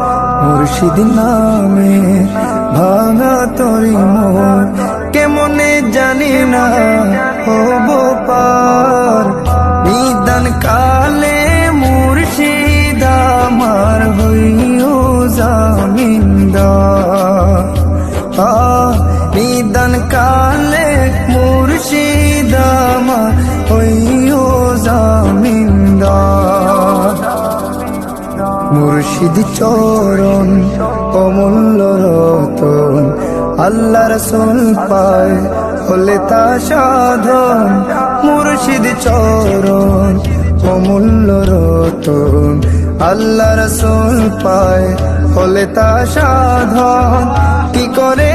মুর্শিদ নামে ভাঙা তরি মোর। কেমনে জানি না হব পার। নিদান কালে মুর্শিদ আমার হইও জামিনদার। আ, নিদান কালে মুর্শিদ চরণ, অমূল্য রতন। আল্লাহ রসুল পায় হলে তা সাধন। মুর্শিদ চরণ, অমূল্য রতন। আল্লাহ রসুল পায় হলে তা সাধন। কি করে